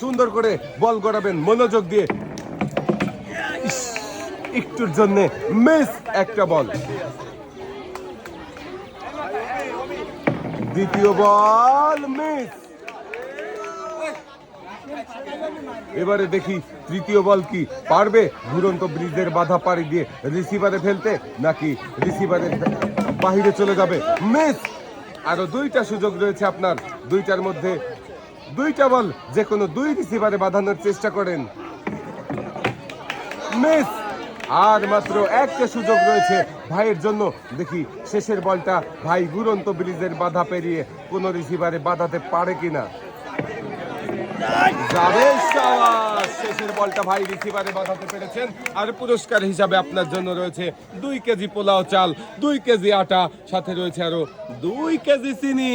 সুন্দর করে বল গড়াবেন, মনোযোগ দিয়ে। একটুর জন্য মিস একটা বল। দ্বিতীয় বল, মিস। এবারে দেখি তৃতীয় বল কি? পারবে? ঘুরন্ত ব্রিজের বাধা পাড়ি দিয়ে রিসিভারে ফেলতে, নাকি রিসিভারের বাহিরে চলে যাবে? মিস! আরও দুইটা সুযোগ রয়েছে আপনার। দুইটার মধ্যে দুইটা বল যে কোনো দুই রিসিভারে বাঁধানোর চেষ্টা করেন। মিস, আর মাত্র একটা সুযোগ রয়েছে ভাইয়ের জন্য। দেখি, শেষের বলটা ভাই গুরন্ত ব্রিজের বাধা পেরিয়ে কোনো রিসিভারে বাঁধাতে পারে কিনা। যাবে! শেষের বলটা ভাই রিসিভারে বাঁধাতে পেরেছেন। আর পুরস্কার হিসাবে আপনার জন্য রয়েছে দুই কেজি পোলাও চাল, দুই কেজি আটা, সাথে রয়েছে আরও দুই কেজি চিনি।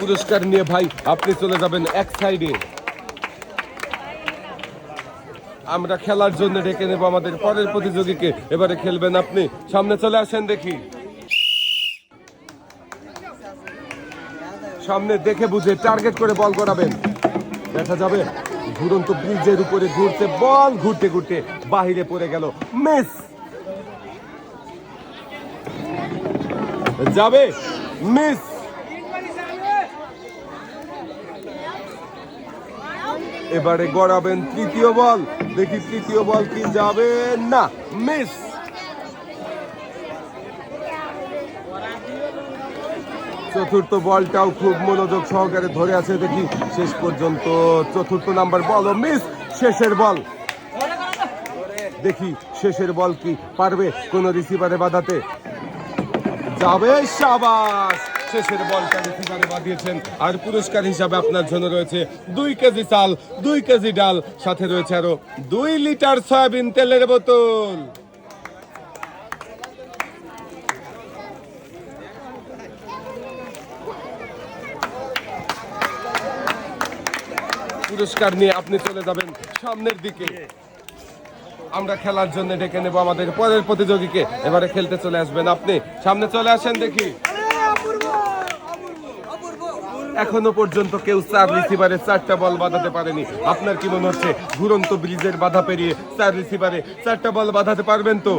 পুরস্কার নিয়ে ভাই, আপনি চলে যাবেন এক সাইডে আমরা খেলার জন্য ডেকে নেব আমাদের পরের প্রতিযোগীকে। এবারে খেলবেন আপনি। সামনে চলে আসেন দেখি। সামনে দেখে বুঝে টার্গেট করে বল করাবেন। দেখা যাবে। ঘুরন্ত ব্রিজের উপরে ঘুরছে, বল ঘুরতে ঘুরতে বাহিরে পড়ে গেল। মিস! যাবে? মিস! এবারে গড়াবেন তৃতীয় বল। দেখি তৃতীয় বল কি যাবে? না, মিস! চতুর্থ বলটাও খুব মনোযোগ সহকারে ধরে আছে দেখি শেষ পর্যন্ত চতুর্থ নাম্বার বল ও মিস, শেষের বল। দেখি শেষের বল কি পারবে কোন রিসিভারে বাঁধাতে। যাবে সাবাস, শেষের বলটা রিসিভারে বাঁধিয়েছেন। আর পুরস্কার হিসাবে আপনার জন্য রয়েছে দুই কেজি চাল, দুই কেজি ডাল, সাথে রয়েছে আরও দুই লিটার সয়াবিন তেলের বোতল। পুরস্কার নিয়ে আপনি চলে যাবেন সামনের দিকে। আমরা খেলার জন্য ডেকে নেব আমাদের পরের প্রতিযোগীকে। এবারে খেলতে চলে আসবেন আপনি। সামনে চলে আসেন দেখি। এখনও পর্যন্ত কেউ চার রিসিভারে চারটা বল বাঁধাতে পারেনি। আপনার কি মনে হচ্ছে? ঘুরন্ত ব্রিজের বাধা পেরিয়ে চার রিসিভারে চারটা বল বাঁধাতে পারবেন তো?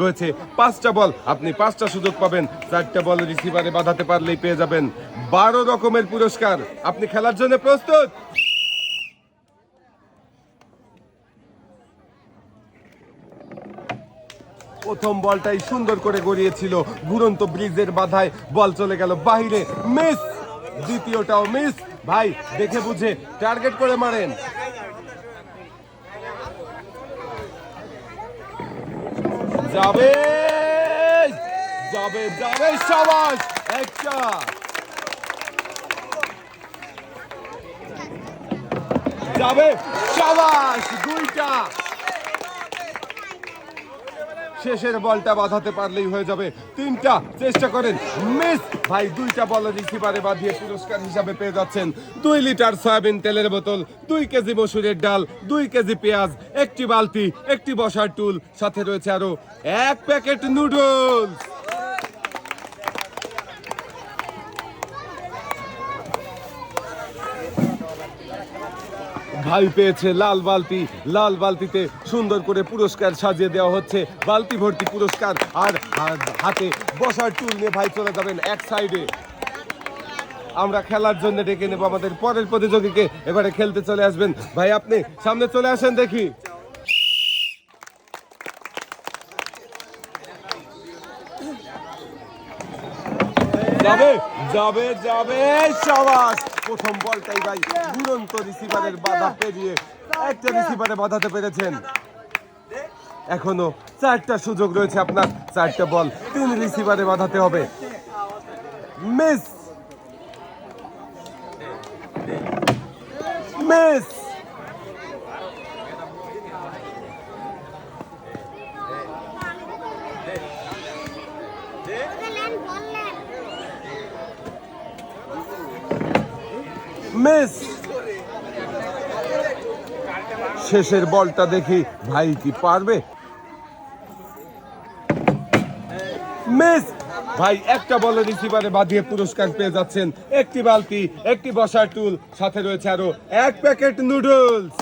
রয়েছে পাঁচটা বল আপনি পাঁচটা সুযোগ পাবেন। চারটা বল রিসিভারে বাঁধাতে পারলেই পেয়ে যাবেন। বারো রকমের পুরস্কার। আপনি খেলার জন্য প্রস্তুত? প্রথম বলটাই সুন্দর করে গড়িয়েছিল। ঘুরন্ত ব্রিজের বাধায় বল চলে গেল বাহিরে। মিস! দ্বিতীয়টাও মিস! ভাই, দেখে বুঝে, টার্গেট করে মারেন। যাবে! যাবে যাবে সাবাস! একটা। যাবে সাবাস! দুইটা। শেষের বলটা বাঁধাতে পারলেই হয়ে যাবে। তিনটা, চেষ্টা করেন। মিস! ভাই, দুইটা বল রিসিভারে বাঁধিয়ে পুরস্কার হিসাবে পেয়ে যাচ্ছেন। দুই লিটার সয়াবিন তেলের বোতল, দুই কেজি মসুরের ডাল, দুই কেজি পেঁয়াজ, একটি বালতি, একটি বসার টুল, সাথে রয়েছে আরও এক প্যাকেট নুডলস। ভাই পেয়েছে লাল বালতি। লাল বালতিতে সুন্দর করে পুরস্কার সাজিয়ে দেওয়া হচ্ছে। বালতি ভর্তি পুরস্কার। আর হাতে বসার টুল নিয়ে ভাই চলে যাবেন এক সাইডে আমরা খেলার জন্য ডেকে নেব আমাদের পরের প্রতিযোগীকে। এবারে খেলতে চলে আসবেন। ভাই, আপনি সামনে চলে আসেন দেখি। যাবে যাবে যাবে সাবাস প্রথম বলটাই ভাই দুরন্ত রিসিভারের বাধা পেরিয়ে একটা রিসিভারে বাধাতে পেরেছেন। এখনও চারটা সুযোগ রয়েছে আপনার চারটা বল তিন রিসিভারে বাধাতে হবে। Miss miss miss. শেষের বলটা দেখি ভাই কি পারবে? মিস, ভাই একটা বলে রিসিভারে বাঁধিয়ে পুরস্কার পেয়ে যাচ্ছেন। একটি বালতি, একটি বসার টুল, সাথে রয়েছে আরও এক প্যাকেট নুডলস।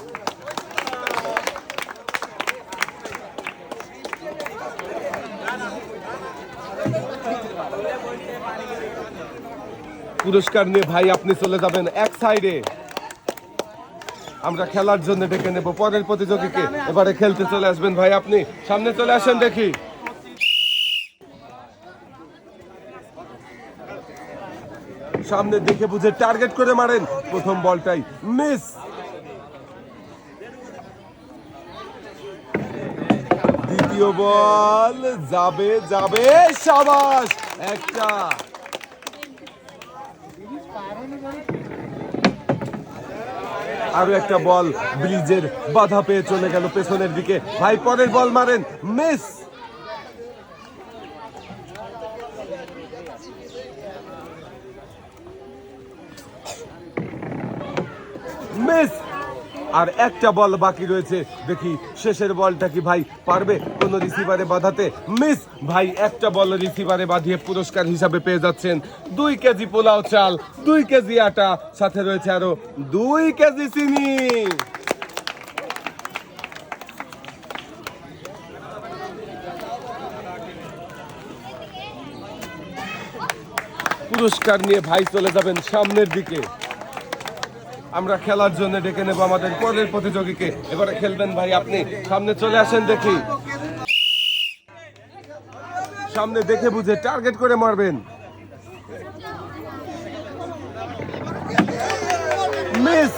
পুরস্কার নিয়ে ভাই আপনি চলে যাবেন এক সাইডে। আমরা খেলার জন্য ডেকে নেব পরের প্রতিযোগীকে। এবারে খেলতে চলে আসবেন ভাই আপনি। সামনে চলে আসেন দেখি। সামনে দেখে বুঝে টার্গেট করে মারেন। প্রথম বলটাই মিস। দ্বিতীয় বল, যাবে যাবে, সাবাস। একটা। আরও একটা বল। ব্রিজের বাধা পেয়ে চলে গেল পেছনের দিকে। ভাই, পরের বল মারেন। মিস! মিস! আর একটা বল বাকি রয়েছে। দেখি, শেষের বলটা কি ভাই পারবে? কোন রিসিভারে বাঁধাতে? মিস, ভাই একটা বল রিসিভারে বাঁধিয়ে পুরস্কার হিসাবে পেয়ে যাচ্ছেন। দুই কেজি পোলাও চাল, দুই কেজি আটা, সাথে রয়েছে আরও দুই কেজি চিনি। পুরস্কার নিয়ে ভাই চলে যাবেন সামনের দিকে। আমরা খেলার জন্য ডেকে নেব আমাদের পরের প্রতিযোগীকে। এবারে খেলবেন ভাই আপনি। সামনে চলে আসেন দেখি। সামনে দেখে বুঝে, টার্গেট করে মারবেন। মিস!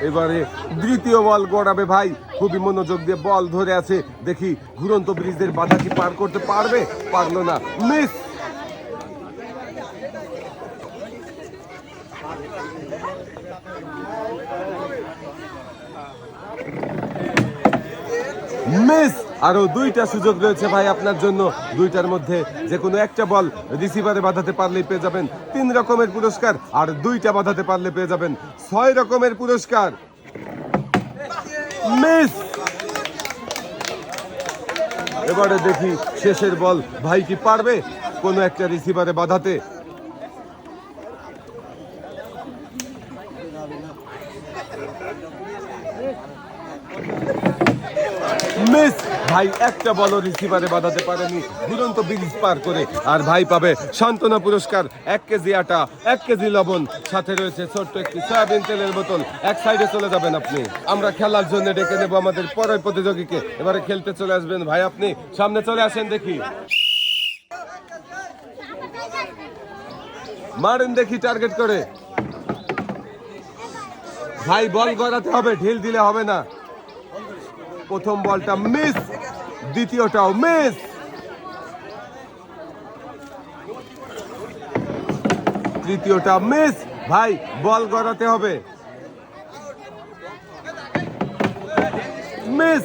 এবারে দ্বিতীয় বল গড়াবে ভাই। খুবই মনোযোগ দিয়ে বল ধরে আছে। দেখি, ঘুরন্ত ব্রিজের বাধা কি পার করতে পারবে? পারল না। মিস! মিস, আরও দুইটা সুযোগ রয়েছে ভাই আপনার জন্য। দুইটার মধ্যে যে কোনো একটা বল রিসিভারে বাঁধাতে পারলেই পেয়ে যাবেন। তিন রকমের পুরস্কার আর দুইটা বাঁধাতে পারলে পেয়ে যাবেন। ছয় রকমের পুরস্কার। মিস! এবারে দেখি শেষের বল ভাই কি পারবে? কোনো একটা রিসিভারে বাঁধাতে। মিস ভাই, একটা বল রিসিভারে বাঁধাতে পারেনি। দুরন্ত ব্রিজ পার করে। আর ভাই পাবে সান্ত্বনা পুরস্কার। এক কেজি আটা, এক কেজি লবণ। সাথে রয়েছে ছোট্ট একটি সয়াবিন তেলের বোতল। এক সাইডে চলে যাবেন আপনি। আমরা খেলার জন্য ডেকে নেব আমাদের পরের প্রতিযোগীকে। এবারে খেলতে চলে আসবেন ভাই আপনি। সামনে চলে আসেন দেখি। মারেন দেখি টার্গেট করে। ভাই বল গড়াতে হবে, ঢিল দিলে হবে না। প্রথম বলটা মিস, দ্বিতীয়টাও মিস। তৃতীয়টা মিস, ভাই, বল গড়াতে হবে। মিস।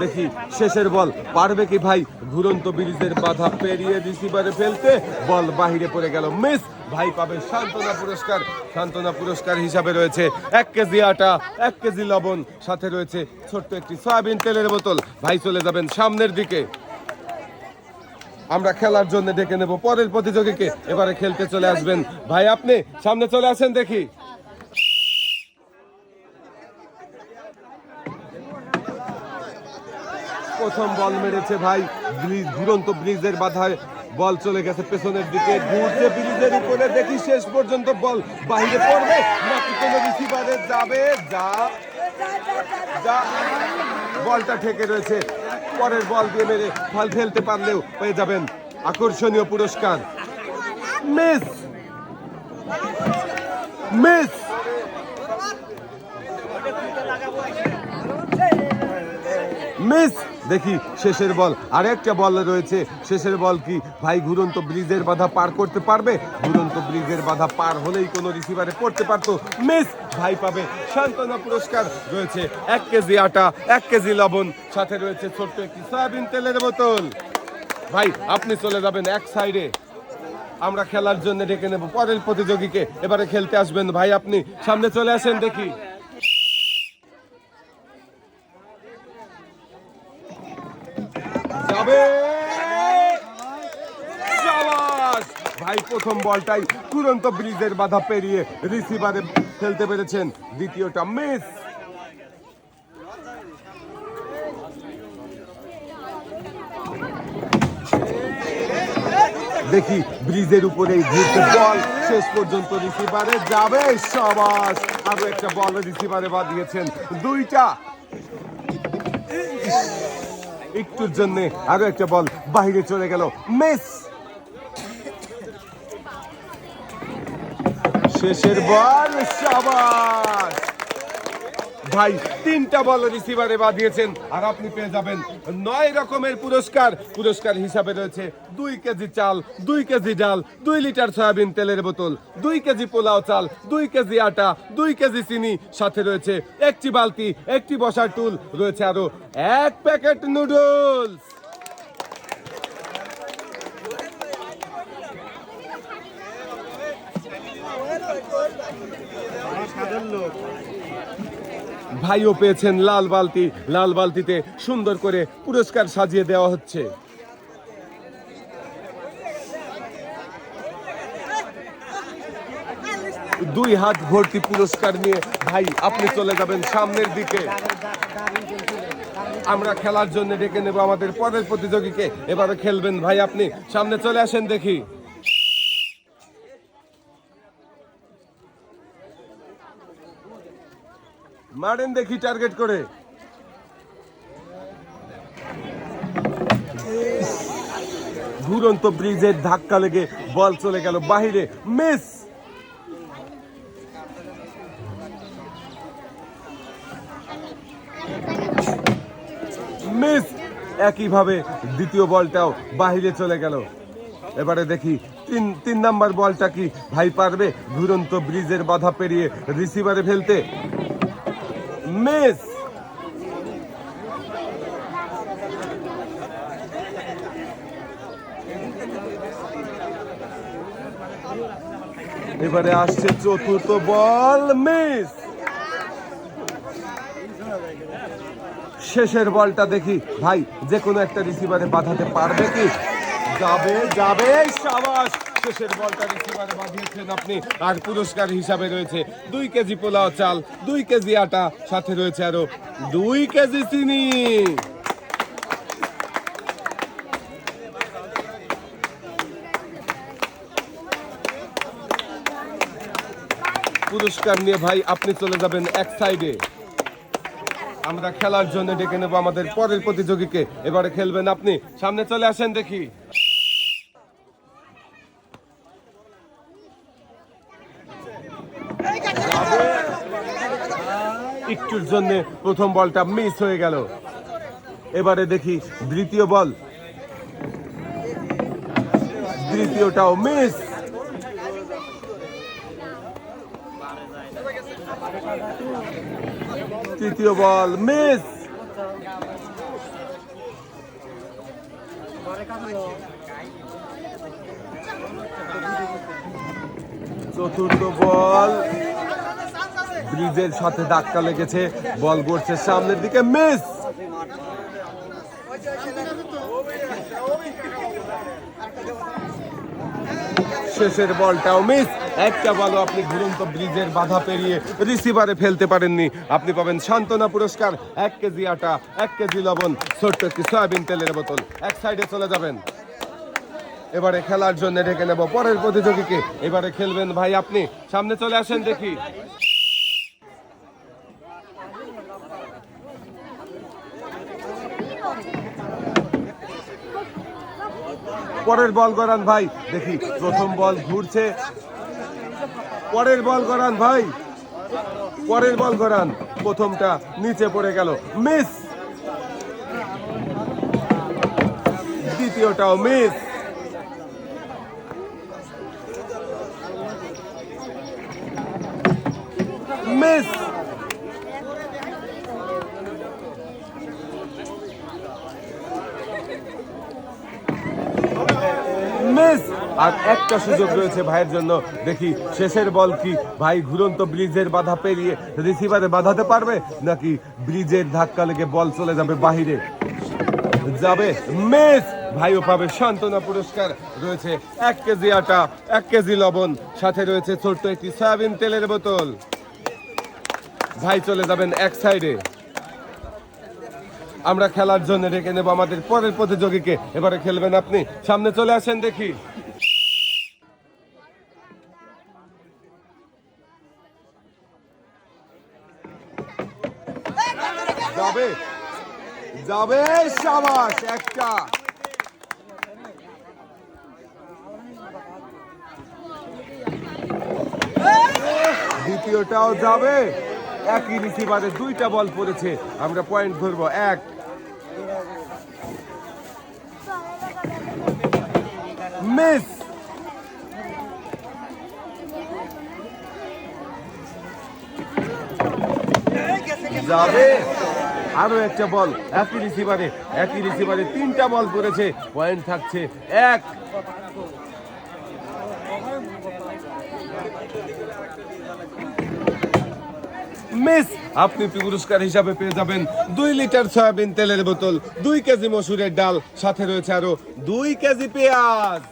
দেখি, শেষের বল। পারবে কি ভাই? ঘুরন্ত ব্রিজের বাধা পেরিয়ে রিসিভারে ফেলতে। বল বাহিরে পড়ে গেল, মিস। ভাই পাবে সান্ত্বনা পুরস্কার। সান্ত্বনা পুরস্কার হিসাবে রয়েছে এক কেজি আটা, এক কেজি লবণ, সাথে রয়েছে ছোট্ট একটি সয়াবিন তেলের বোতল। ভাই চলে যাবেন সামনের দিকে। আমরা খেলার জন্য ডেকে নেব পরের প্রতিযোগীকে। এবারে খেলতে চলে আসবেন। ভাই, আপনি সামনে চলে আসেন দেখি। প্রথম বল মেরেছে ভাই ঘুরন্ত ব্রিজের বাধায় বল চলে গেছে পেছনের দিকে। ঘুরছে ব্রিজের উপরে দেখি শেষ পর্যন্ত বল বাইরে পড়বে, নাকি কোনো রিসিভারে যাবে? যা যা। বলটা ঠেকে রয়েছে। পরের বল দিয়ে মেরে ফল ফেলতে পারলেও পেয়ে যাবেন আকর্ষণীয় পুরস্কার। Miss miss. মিস দেখি, শেষের বল। আরেকটা বল রয়েছে। শেষের বল কি? ভাই, ঘুরন্ত ব্রিজের বাধা পার করতে পারবে? ঘুরন্ত ব্রিজের বাধা পার হলেই কোনো রিসিভারে পড়তে পারতো। মিস ভাই পাবে। সান্ত্বনা পুরস্কার রয়েছে। এক কেজি আটা, এক কেজি লবণ, সাথে রয়েছে ছোট্ট একটি সয়াবিন তেলের বোতল। ভাই, আপনি চলে যাবেন এক সাইডে আমরা খেলার জন্য ডেকে নেব। পরের প্রতিযোগীকে এবারে খেলতে আসবেন। ভাই, আপনি সামনে চলে আসেন, দেখি। প্রথম বলটাই তুরন্ত ব্রিজের বাধা পেরিয়ে রিসিভারে ফেলতে পেরেছেন। দ্বিতীয়টা মিস। দেখি ব্রিজের উপরে বল। শেষ পর্যন্ত রিসিভারে যাবে সবাস। আরও একটা বল রিসিভারে বাদিয়েছেন দুইটা। একটুর জন্য আরও একটা বল বাইরে চলে গেল। মিস। শেষের বল, সাবাস! ভাই, তিনটা বল রিসিভারে বাঁধিয়েছেন, আর আপনি পেয়ে যাবেন নয় রকমের পুরস্কার। পুরস্কার হিসাবে রয়েছে দুই কেজি চাল, দুই কেজি ডাল, দুই লিটার সয়াবিন তেলের বোতল, দুই কেজি পোলাও চাল, দুই কেজি আটা, দুই কেজি চিনি। সাথে রয়েছে একটি বালতি, একটি বসার টুল, রয়েছে আরও এক প্যাকেট নুডলস। ভাইও পেয়েছেন লাল বালতি, লাল বালতিতে সুন্দর করে পুরস্কার সাজিয়ে দেওয়া হচ্ছে। দুই হাত ভর্তি পুরস্কার নিয়ে ভাই আপনি চলে যাবেন সামনের দিকে। আমরা খেলার জন্য ডেকে নেব আমাদের পরের প্রতিযোগীকে। এবারে খেলবেন ভাই আপনি। সামনে চলে আসেন দেখি। মারেন দেখি টার্গেট করে। ঘুরন্ত ব্রিজের ধাক্কা লেগে বল চলে গেল বাহিরে। মিস! মিস! একইভাবে দ্বিতীয় বলটাও বাহিরে চলে গেল। এবারে দেখি তিন তিন নাম্বার বলটা কি ভাই পারবে ঘুরন্ত ব্রিজের বাধা পেরিয়ে রিসিভারে ফেলতে? মিস। এবারে আসছে চতুর্থ বল, মিস। শেষের বলটা দেখি। ভাই যে কোনো একটা রিসিভারে বাঁধাতে পারবে কি? যাবে যাবে, সাবাস। শেষের বলটা রিসিভারে বাঁধিয়েছেন আপনি। আর পুরস্কার হিসাবে রয়েছে দুই কেজি পোলাও চাল, দুই কেজি আটা, সাথে রয়েছে আরও দুই কেজি চিনি। পুরস্কার নিয়ে ভাই, আপনি চলে যাবেন এক সাইডে আমরা খেলার জন্য ডেকে নেব আমাদের পরের প্রতিযোগীকে। এবারে খেলবেন আপনি। সামনে চলে আসেন দেখি। একটুর জন্য প্রথম বলটা মিস হয়ে গেল। এবারে দেখি দ্বিতীয় বল। দ্বিতীয়টাও মিস। তৃতীয় বল মিস। চতুর্থ বল। ব্রিজের সাথে ধাক্কা লেগেছে, বল গড়ছে সামনের দিকে, মিস! শেষের বলটাও মিস! একটা বলও আপনি ঘুরন্ত ব্রিজের বাধা পেরিয়ে রিসিভারে ফেলতে পারেননি। আপনি পাবেন সান্ত্বনা পুরস্কার, এক কেজি আটা, এক কেজি লবণ, ছোট্ট একটি সয়াবিন তেলের বোতল। এক সাইডে চলে যাবেন। এবারে খেলার জন্য ডেকে নেব পরের প্রতিযোগীকে। এবারে খেলবেন ভাই আপনি। সামনে চলে আসেন দেখি। পরের বল করান ভাই। দেখি, প্রথম বল ঘুরছে। পরের বল করান ভাই। পরের বল করান প্রথমটা নিচে পড়ে গেল। মিস! দ্বিতীয়টাও মিস! মিস মিস আর একটা সুযোগ রয়েছে ভাইয়ের জন্য। দেখি শেষের বল কি? ভাই, ঘুরন্ত ব্রিজের বাধা পেরিয়ে রিসিভারে বাধাতে পারবে? নাকি ব্রিজের ধাক্কা লেগে বল চলে যাবে বাহিরে? যাবে মিস! ভাইও পাবে সান্ত্বনা পুরস্কার। রয়েছে এক কেজি আটা, এক কেজি লবণ। সাথে রয়েছে ছোট্ট একটি সয়াবিন তেলের বোতল। ভাই চলে যাবেন এক সাইডে। আমরা খেলার জন্য রেখে নেব আমাদের পরের প্রতিযোগীকে। এবারে খেলবেন আপনি। সামনে চলে আসেন দেখি। যাবে সাবাস, একটা। দ্বিতীয়টাও যাবে। একই রিসিভারে দুইটা বল পড়েছে। আমরা পয়েন্ট ধরবো, এক। মিস। যাবে। আরও একটা বল। একই রিসিভারে একই রিসিভারে তিনটা বল করেছে। পয়েন্ট থাকছে এক। মিস আপনি পুরস্কার হিসাবে পেয়ে যাবেন দুই লিটার সয়াবিন তেলের বোতল, দুই কেজি মসুরের ডাল, সাথে রয়েছে আরও দুই কেজি পেঁয়াজ।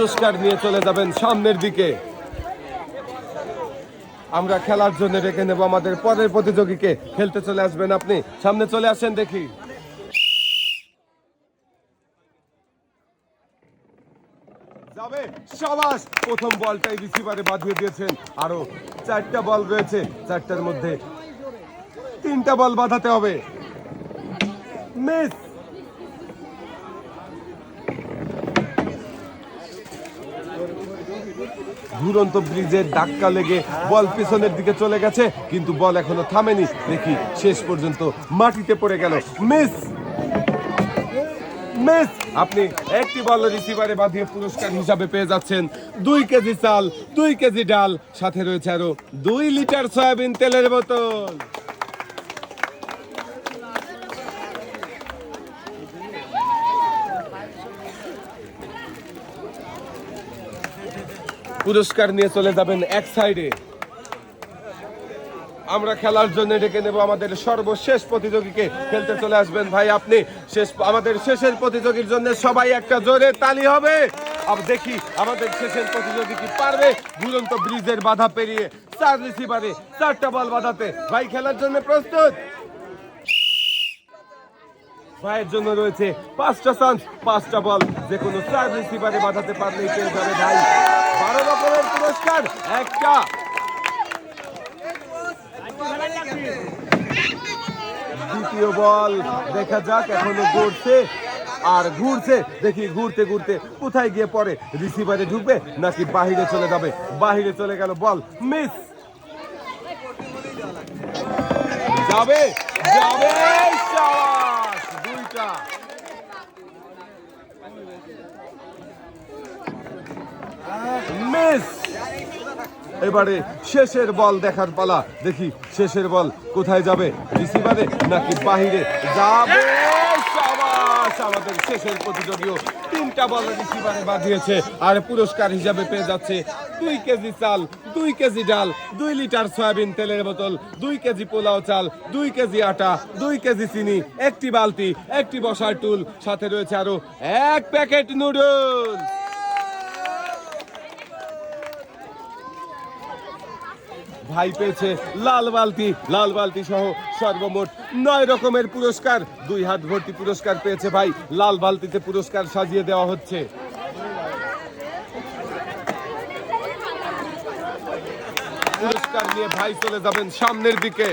পুরস্কার নিয়ে চলে যাবেন সামনের দিকে। আমরা খেলার জন্য রেখে নেব আমাদের পরের প্রতিযোগীকে। খেলতে চলে আসবেন আপনি। সামনে চলে আসেন দেখি। যাবে সাবাস। প্রথম বলটাই রিসিভারে বাঁধিয়ে দিয়েছেন। আরও চারটা বল রয়েছে। চারটার মধ্যে তিনটা বল বাঁধাতে হবে। ঘুরন্ত ব্রিজের ধাক্কা লেগে বল পিছনের দিকে চলে গেছে, কিন্তু বল এখনও থামেনি। দেখি শেষ পর্যন্ত মাটিতে পড়ে গেল। মিস! মিস! আপনি একটি বল রিসিভারে বাঁধিয়ে পুরস্কার হিসাবে পেয়ে যাচ্ছেন। দুই কেজি চাল, দুই কেজি ডাল, সাথে রয়েছে আরও দুই লিটার সয়াবিন তেলের বোতল। পুরস্কার নিয়ে চলে যাবেন এক সাইডে। আমরা খেলার জন্য ডেকে নেব আমাদের সর্বশেষ প্রতিযোগীকে। খেলতে চলে আসবেন ভাই আপনি। শেষ, আমাদের শেষের প্রতিযোগীর জন্য সবাই একটা জোরে তালি হবে। আব দেখি আমাদের শেষের প্রতিযোগী কি পারবে? ঘুরন্ত ব্রিজের বাধা পেরিয়ে চার রিসিভারে চারটা বল বাধাতে। ভাই খেলার জন্য প্রস্তুত? ভাইয়ের জন্য রয়েছে পাঁচটা চান্স, পাঁচটা বল। যে কোনো চার রিসিভারে বাধাতে পারলেই পেয়ে যাবে ভাই। বারো রকমের পুরস্কার, একটা। দ্বিতীয় বল, দেখা যাক, এখনও ঘুরছে। আর ঘুরছে, দেখি ঘুরতে ঘুরতে কোথায় গিয়ে পড়ে রিসিভারে ঢুকবে নাকি বাহিরে চলে যাবে? বাহিরে চলে গেল বল মিস যাবে যাবে! এবারে শেষের বল দেখার পালা। দেখি শেষের বল কোথায় যাবে? রিসিভারে নাকি বাহিরে? যাবে! আমাদের শেষের প্রতিযোগীও। তিনটা বল রিসিভারে বাঁধিয়েছে আর পুরস্কার হিসাবে পেয়ে যাচ্ছে দুই কেজি চাল, দুই কেজি ডাল, দুই লিটার সয়াবিন তেলের বোতল, দুই কেজি পোলাও চাল, দুই কেজি আটা, দুই কেজি চিনি, একটি বালতি, একটি বসার টুল। সাথে রয়েছে আরও এক প্যাকেট নুডলস। ভাই পেয়েছে লাল বালতি লাল বালতি সহ সর্বমোট নয় রকমের পুরস্কার। দুই হাত ভর্তি পুরস্কার পেয়েছে ভাই, লাল বালতিতে পুরস্কার সাজিয়ে দেওয়া হচ্ছে। পুরস্কার নিয়ে ভাই চলে যাবেন সামনের দিকে।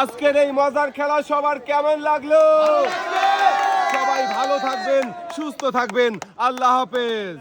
আজকের এই মজার খেলা সবার কেমন লাগল? সবাই ভালো থাকবেন, সুস্থ থাকবেন। আল্লাহ হাফেজ।